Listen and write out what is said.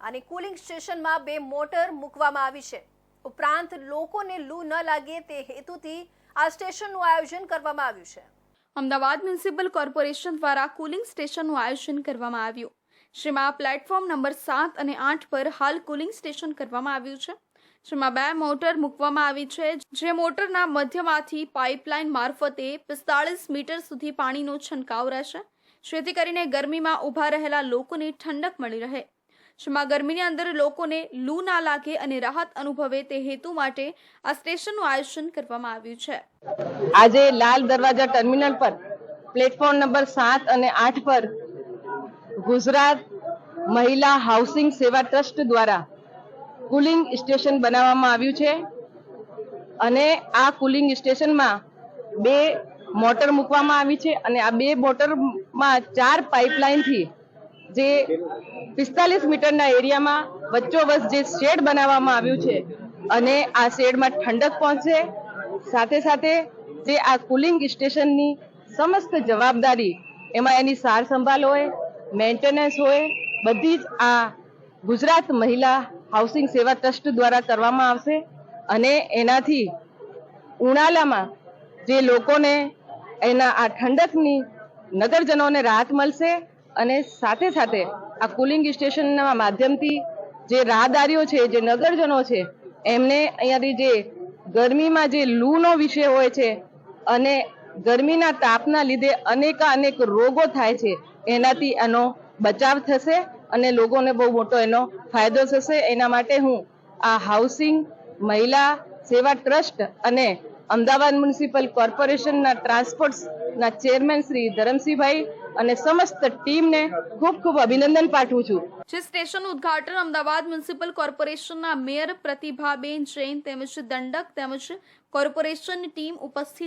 અને કુલિંગ સ્ટેશનમાં બે મોટર મૂકવામાં આવી છે. ઉપરાંત લોકોને લૂ ન લાગે તે હેતુથી આ સ્ટેશનનું આયોજન કરવામાં આવ્યું છે. અમદાવાદ મ્યુનિસિપલ કોર્પોરેશન દ્વારા કુલિંગ સ્ટેશનનું આયોજન કરવામાં આવ્યું. જેમાં પ્લેટફોર્મ નંબર સાત અને આઠ પર હાલ કુલિંગ સ્ટેશન કરવામાં આવ્યું છે. જેમાં બે મોટર મૂકવામાં આવી છે. જે મોટરના મધ્યમાંથી પાઇપલાઇન મારફતે પિસ્તાળીસ મીટર સુધી પાણીનો છંટકાવ રહેશે. જેથી કરીને ગરમીમાં ઊભા રહેલા લોકોને ઠંડક મળી રહે. જેમાં ગરમીની અંદર લોકોને લૂ ના લાગે અને રાહત અનુભવે તે હેતુ માટે આ સ્ટેશનનું આયોજન કરવામાં આવ્યું છે. આજે લાલ દરવાજા ટર્મિનલ પર પ્લેટફોર્મ નંબર સાત અને આઠ પર ગુજરાત મહિલા હાઉસિંગ સેવા ટ્રસ્ટ દ્વારા કુલિંગ સ્ટેશન બનાવવામાં આવ્યું છે અને આ કુલિંગ સ્ટેશનમાં બે મોટર મૂકવામાં આવી છે અને આ બે મોટરમાં ચાર પાઇપલાઇનથી જે પિસ્તાલીસ મીટરના એરિયામાં વચ્ચોવચ જે શેડ બનાવવામાં આવ્યું છે અને આ શેડમાં ઠંડક પહોંચે સાથે સાથે જે આ કુલિંગ સ્ટેશનની સમસ્ત જવાબદારી એમાં એની સાર સંભાળ હોય મેન્ટેનન્સ હોય, બધી જ આ ગુજરાત મહિલા હાઉસિંગ સેવા ટ્રસ્ટ દ્વારા કરવામાં આવશે અને એનાથી ઉનાળામાં જે લોકોને એના આ ઠંડકની નગરજનોને રાહત મળશે અને સાથે સાથે આ કુલિંગ સ્ટેશનના માધ્યમથી જે રાહદારીઓ છે, જે નગરજનો છે, એમને અહીંયાથી જે ગરમીમાં જે લૂનો વિષય હોય છે અને ગરમીના તાપના લીધે અનેકા અનેક રોગો થાય છે, એનાથી એનો બચાવ થશે અને લોકોને બહુ મોટો એનો ફાયદો થશે. એના માટે હું આ હાઉસિંગ મહિલા સેવા ટ્રસ્ટ અને અમદાવાદ મ્યુનિસિપલ કોર્પોરેશનના ટ્રાન્સપોર્ટના ચેરમેન શ્રી ધરમસિંહભાઈ અને સમસ્ત ટીમને ખૂબ ખૂબ અભિનંદન પાઠવું છું. જે સ્ટેશનનું ઉદ્ઘાટન અમદાવાદ મ્યુનિસિપલ કોર્પોરેશનના મેયર પ્રતિભાબેન જૈન તેમજ દંડક તેમજ કોર્પોરેશનની ટીમ ઉપસ્થિત